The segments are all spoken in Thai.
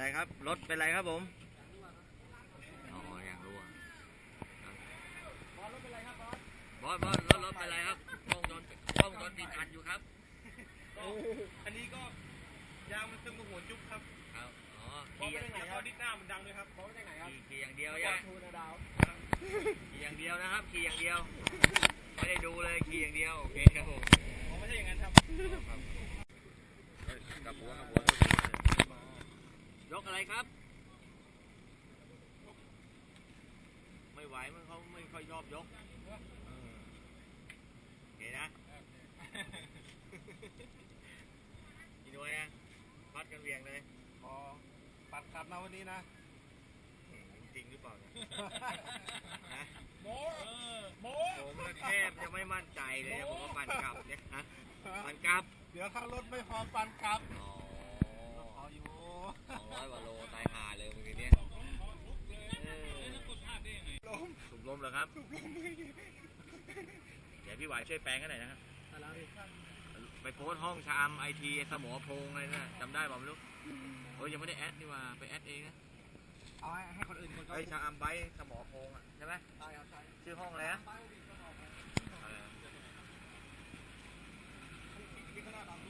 ไรครับ รถเป็นไรครับผมอ๋ออยากรู้อะบอสรถเป็นไรครับบอสบอสบอสรถรถเป็นไรครับกล้องจนกล้องจนปิดอัดอยู่ครับอันนี้ก็ยางมันซึมกับหัวจุ๊บครับครับอ๋อพอขี่ไปไหนครับดิสหน้ามันดังเลยครับพอไปไหนครับขี่ขี่อย่างเดียวก็อย่าทูนะดาวขี่อย่างเดียวนะครับขี่อย่างเดียว ไม่ได้ดูเลยขี่อย่างเดียวโอเคครับผม อ๋อไม่ใช่อย่างนั้นครับ กับหัวกับหัว ยกอะไรครับ ไม่ไหวมันเขาไม่ค่อยชอบยกเออโอเคนะกี่หน่วยนะพัดกันเวียงเลย พอปัดขับมา วันนี้นะอืมจริงหรือเปล่าเนี่ยฮะโมโมผมน่ะแทบจะไม่มั่นใจเลยนะผมว่าปั่นกลับเนี่ยฮะปั่นกลับ เดี๋ยวถ้ารถไม่พอปันครับอ๋อพออยู่สองร้อยกว่าโลตายห่าเลยเมื่อกี้เนี่ยเออลมถูกลมเหรอครับเดี๋ยวพี่หวายช่วยแปลงกันหน่อยนะครับอะไรครับไปโพสต์ห้องชามไอทีสมอพงอะไรนะจำได้ป่ะไม่รู้โอ้ยยังไม่ได้แอดนี่หว่าไปแอดเองนะเอาให้ให้คนอื่นคนก็ไอชามไบต์สมอพงอะใช่ไหมใช่ครับใช่ชื่อห้องอะไรนะอะไรนะที่ข้างห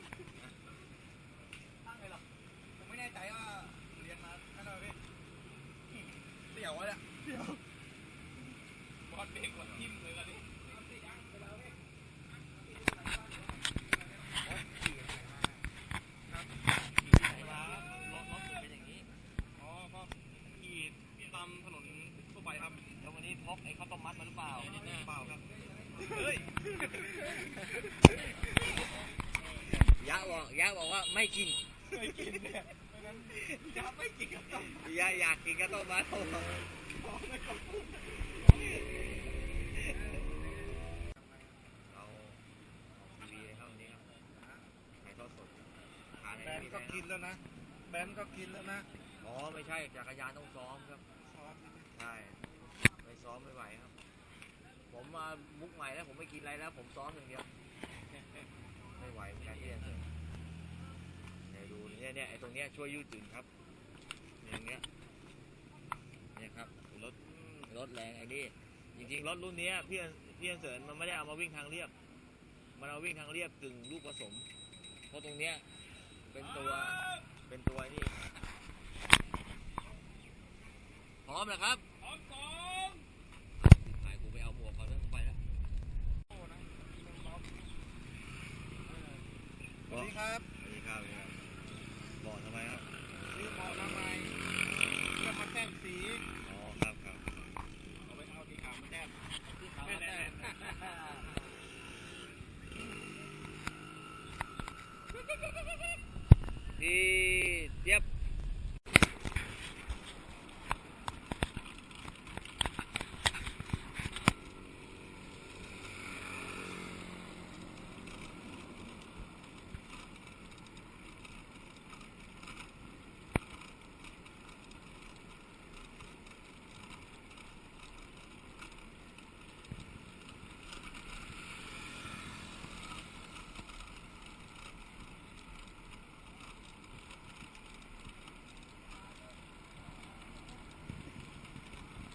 บอกยะบอกว่าไม่กินไม่กินเนี่ยไม่งั้นจะไม่กินกับต้มยะอยากกินข้าวต้มมัดเราเอาทีวีเข้านี้ครับถ่ายทอดสดทานแบนก็กินแล้วนะ แบนก็กินแล้วนะอ๋อไม่ใช่จักรยานต้องซ้อมครับซอสนี่นะใช่ไม่ซ้อมไม่ไหวครับ ผมมามุกใหม่แล้วผมไม่กินอะไรแล้ว ผมซ้อมอย่างเดียวไม่ไหวเหมือนกันที่จะเจอเนี่ย ดูเนี่ยเนี่ยไอ้ตรงเนี้ยช่วยยืดหยุ่นครับอย่างเงี้ยเนี่ยครับรถรถแรงไอ้นี่จริงๆรถรุ่นเนี้ยพี่พี่เสริญมันไม่ได้เอามาวิ่งทางเรียบ มันเอาวิ่งทางเรียบกึ่งลูกผสม เพราะตรงเนี้ยเป็นตัวเป็นตัวนี่พร้อมนะครับ พร้อมสอง ถ่ายกูไปเอาหมวกเขาแล้วไปแล้ว โอ้นะเป็นล็อกสวัสดีครับ สวัสดีครับบอกทำไมครับ ซื้อหมอทำไมจะมาแต้มสี อ๋อครับครับ เอาไปเอาสีขาวมาแต้มสีขาวมาแต้ม พี่เจี๊ยบ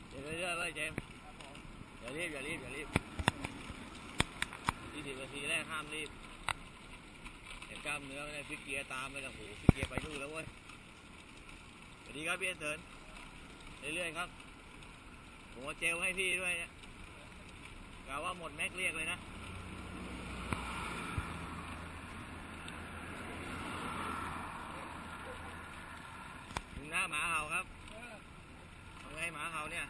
เดี๋ยว เรื่อยๆไว้เจมส์อย่ารีบอย่ารีบอย่ารีบที่สิบนาทีแรกห้ามรีบเห็นกล้ามเนื้อเนี่ยพี่เกียร์ตามไปแล้วโอ้โหพี่เกียร์ไปดูนแล้วเว้ยสวัสดีครับพี่เอเทินเรื่อยๆครับผมเอาเจลให้พี่ด้วยเนี่ยกะว่าหมดแม็กเรียกเลยนะหน้าหมาเห่าครับทำไงหมาเห่าเนี่ย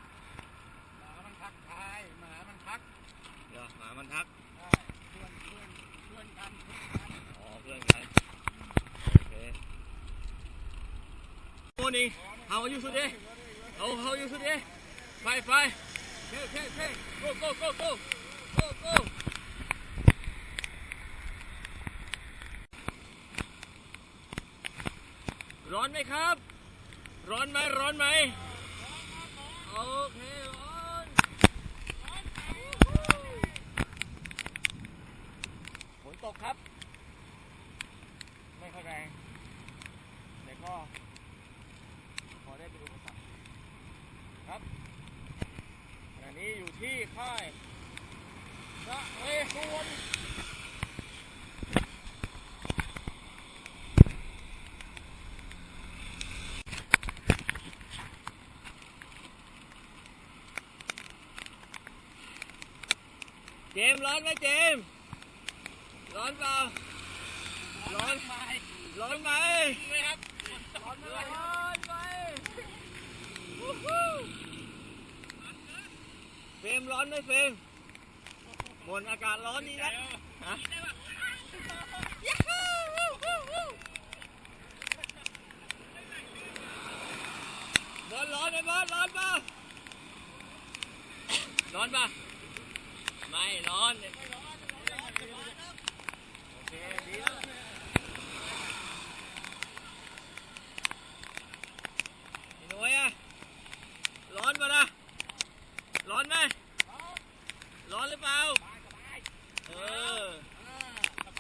running. How are you today? How how are you today? Five five. Hey hey hey. Go go go go. Go go. ร้อนไหมครับ ร้อนไหมร้อนไหมโอเคร้อนฝนตกครับ ค่ายพระเวสสุวรเจมร้อนไหมเจมร้อนเปล่าร้อนไหมร้อนไหมไม่ครับร้อนไหมวู้ฮู้ เฟรมร้อนไหมเฟรมบนอากาศร้อนนี่นะฮะบอลร้อนไหมบอลร้อนป่ะร้อนป่ะไม่ร้อนโอเคดีแล้ว ไอ้หน่วยอะร้อนปะนะร้อนไหมร้อนหรือเปล่าเออ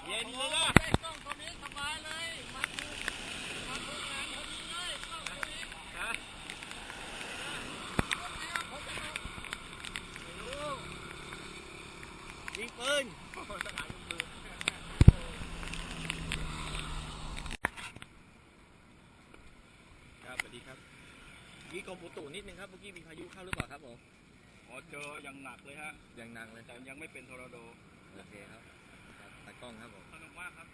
เย็นเลยนะ กล้องตัวนี้สบายเลยมาดูมาดูงานพอดีเลยกล้องตัวนี้ ฮะไม่รู้ยิงปืนสถานยิงปืนครับสวัสดีครับมีกรมอุตุ นิดนึงครับเมื่อกี้มีพายุเข้าหรือเปล่าครับผมอ๋อเจออย่างหนักเลยฮะยังนังเลยแต่ยังไม่เป็นทอร์นาโดโอเคครับครับตากล้องครับผมสนุกมากครับ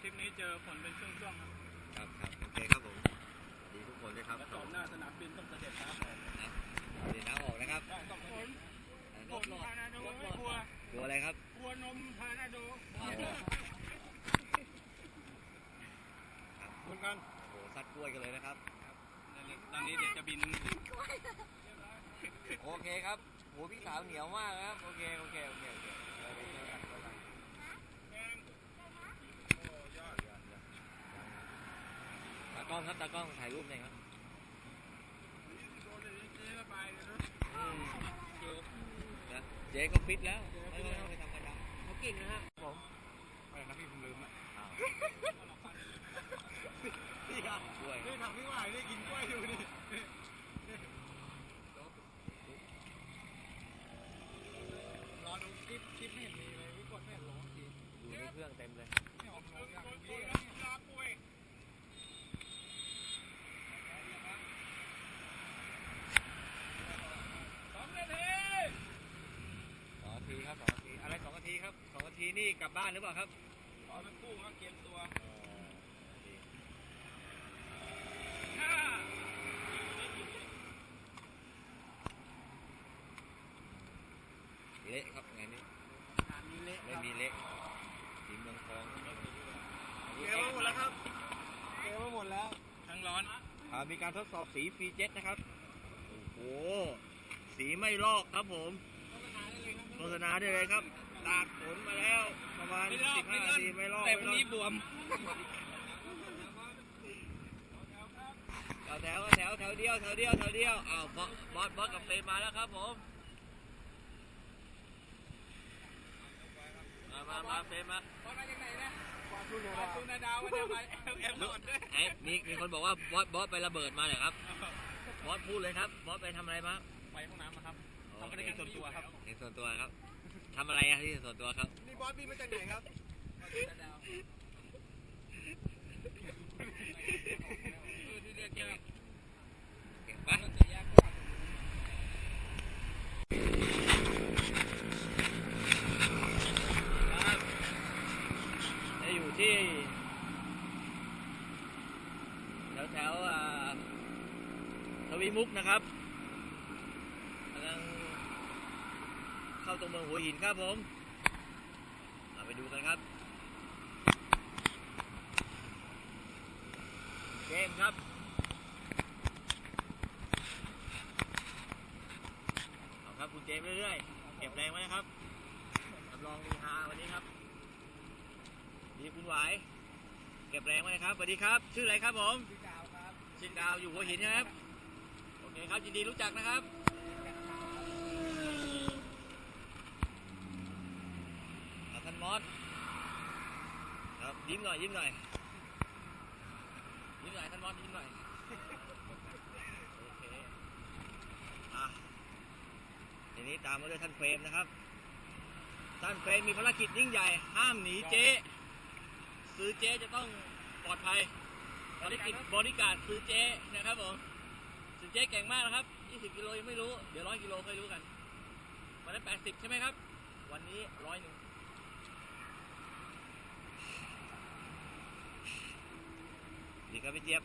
ทริปนี้เจอฝนเป็นช่วงๆครับครับครับโอเคครับผมสวัสดีทุกคนด้วยครับแล้วจอดหน้าสนามบินต้องเสด็จน้ำออกเดี๋ยวน้ำออกนะครับได้ต้องฝนรฝถนรอดทานาโดรถไม่รอดกลัวกลัวอะไรครับกลัวนมทานาโดโอ้โหเหมือนกันโอ้โหซัดกล้วยกันเลยนะครับ ตอนนี้เดี๋ยวจะบิน โอเคครับโหพี่สาวเหนียวมากครับ โอเค โอเค โอเคโอเคไปไปเจอกันก่อนนะตากล้องครับตากล้องถ่ายรูปหน่อยครับอืมนะเจ๊ก็ฟิตแล้วไม่ต้องไปธรรมดาเขาเก่งนะฮะผมอะไรนะพี่ผมลืมอะอ้าวกล้วย นี่ทำไม่ไหวนี่กินกล้วยอยู่นี่รอดูคลิปคลิปไม่เห็นมีเลยวิกดไม่เห็นร้องจริง อยู่ใน เครื่องเต็มเลยไม่ออกร้องอย่างนี้ลาป่วยสองนาทีสองนาทีครับสองนาทีอะไรสองนาทีครับสองนาทีนี่กลับบ้านหรือเปล่าครับขอเป็นคู่ครับเกมตัวเละครับงานนี้งานนี้เละไม่มีเละทีม เมืองทองเกมมาหมดแล้วครับเกมมาหมดแล้วทั้งร้อนอ่ามีการทดสอบสีฟรีเจ็ตนะครับ โอ้โห สีไม่ลอกครับผม โฆษณาได้เลยครับตากฝนมาแล้ว ประมาณไม่ลอก15ไม่ลนาอกทีไม่ลอกแต่พรุ่งนี้บวมแถวแถวแถวแถวเดียวแถวเดียวแถวเดียวอ้าวบอสบอสบอสกับเฟรมมาแล้วครับผม มามาเฟมาบอลมาจากไหนนะบอลทูนาดาวมาจากไหนเอลเอลหมดด้วยไอ้มีมีคนบอกว่าบอสบอสไประเบิดมาเลยครับบอสพูดเลยครับบอสไปทำอะไรมาไปห้องน้ำนะครับทำภารกิจส่วนตัวครับในส่วนตัวครับทำอะไรอะที่ส่วนตัวครับนี่บอสบินมาจากไหนครับเรียกแก เก่งปะครับจะอยู่ที่แถวแถวๆอ่าทวี มุกนะครับกำลังเข้าตรงเมืองหัวหินครับผมเอาไปดูกันครับเกมครับเอาครับคุณเจมส์เรื่อยๆเก็บแรงไว้นะครับรับรองมีฮาวันนี้ครับดีคุณไหวายเเก็บแรงไว้นะครับสวัสดีครับ ชื่ออะไรครับผมพี่กาวครับชื่อดาวอยู่หัวหินนะครับโอ เคครับยินดีรู้จักนะครับท่านมอสครับยิ้มหน่อยยิ้มหน่อยยิ้มหน่อยท่านมอสยิ้มหน่อยโอเคอะทีนี้ตามมาด้วยท่านเฟรมนะครับ ท่านเฟรมมีภารกิจยิ่งใหญ่ ห้ามหนีเจ๊ซื้อเจ๊จะต้องปลอดภัยบริกิจบริการซื้อเจ๊นะครับผม เจ๊เก่งมากนะครับ20กิโลยังไม่รู้ เดี๋ยวร้อยกิโลค่อยรู้กัน วันนั้น80 ใช่ไหมครับ วันนี้ร้อยหนึ่งดีครับพี่เจี๊ยบ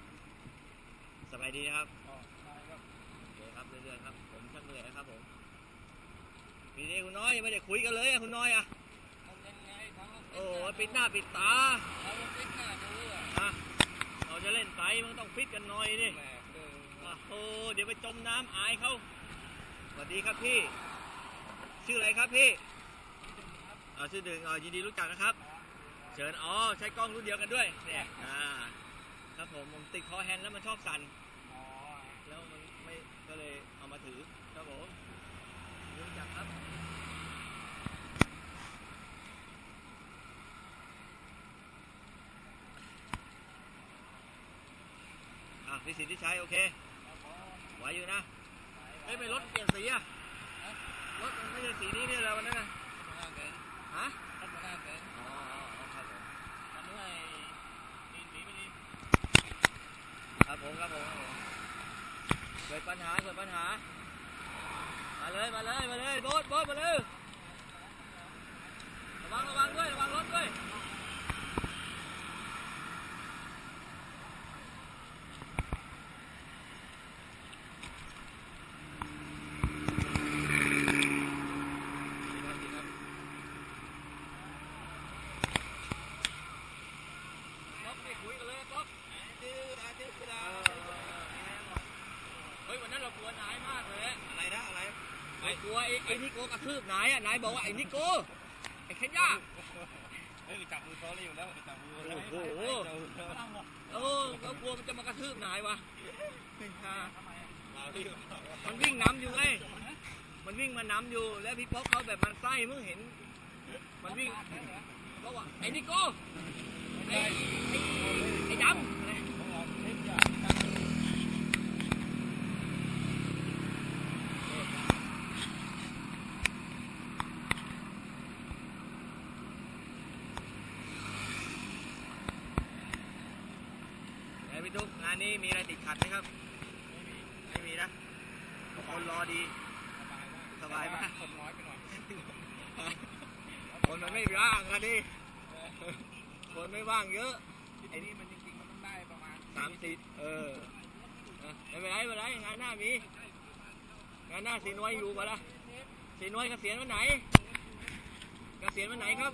สบายดีนะครับอ๋อใช่ครับโอเคครับเรื่อยๆครับ ผมช่างเหนื่อยนะครับผมปีนี้คุณน้อยยังไม่ได้คุยกันเลยอะคุณน้อยอะมันยังไงเขาโอ้โหปิดหน้าปิดตาเขาปิดหน้าดูอะอะเราจะเล่นไฟมันต้องฟิตกันหน่อยดิ แหมเออ โอ้โหเดี๋ยวไปจมน้ำอายเขาสวัสดีครับพี่ ชื่ออะไรครับพี่อ่าชื่อดึงอ่ายินดีรู้จักนะครับ เชิญอ๋อใช้กล้องรุ่นเดียวกันด้วยเนี่ยอ่าครับผมผมติดคอแฮนด์แล้วมันชอบสั่นแล้วมันไม่ก็เลยเอามาถือครับผมรู้จักครับอะพี่สิทธิชัยโอเค ไหวอยู่นะเฮ้ยไม่รถเปลี่ยนสีอะรถมันไม่ใช่สีนี้เนี่ยเราวันนั้นนะหน้าเกินฮะท่านมาหน้าเกินอ๋ออ๋ออ๋อครับผมมันเมื่อยดีดีไม่ดีครับผมครับผมครับผมเกิดปัญหาเกิดปัญหา มาเลยมาเลยมาเลยโบ๊ทโบ๊ทมาเลยระวังระวังด้วยระวังรถด้วยดีครับดีครับป๊อกไม่คุยกันเลยป๊อกดื้อนะดื้อนะเฮ้ยวันนั้นเรากลัวนายมากเลยอะไรนะอะไรไอ้ กลัวไอ้ไอ้นิโก้กระทืบนายอะนายบอกว่าไอ้นิโก้ไอ้เคนยาเฮ้ยจับมือเขาเลยอยู่แล้วจับมือโอ้โหเออเขากลัวมันจะมากระทืบนายวะเฮ้ยฮ่ามันวิ่งนำอยู่ไงมันวิ่งมานำอยู่แล้วพี่ป๊อกเขาแบบมันไส้มึงเห็น มันวิ่งเขาว่าไอ้นิโก้ไอ้ไอ้ไอ้ดำอะไรไอ้ พี่ตุ๊กงานนี้มีอะไรติดขัดไหมครับ ไม่มีนะคนรอดี สบายมากคนน้อยไปหน่อย คนมันไม่ว่างกันดิคนไม่ว่างเยอะไอ้นี่มันจริงๆมันต้องได้ประมาณสามสิบเออเออไม่เป็นไรไม่เป็นไรงานหน้ามีงานหน้าสีน้อยอยู่ปะล่ะสีน้อยเกษียณวันไหน เกษียณวันไหนครับ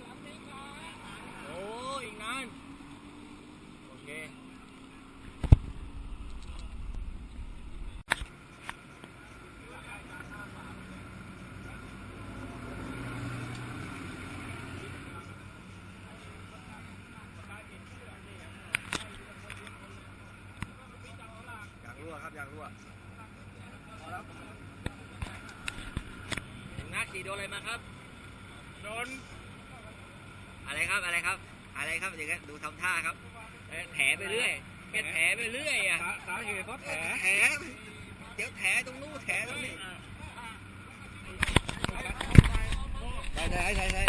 โอ้อีกนาน โอเค อยากรั่วครับอยากรั่วงัดสีโดนอะไรมาครับ โดน อะไรครับอะไรครับ อะไรครับเดี๋ยวกันดูทำท่าครับเอ้ยแถไปเรื่อยแกแถไปเรื่อยอะสาเหตุเพราะแผลแถเดี๋ยวแถตรงนู้นแถตรงนี้ได้ได้ใช่ใช่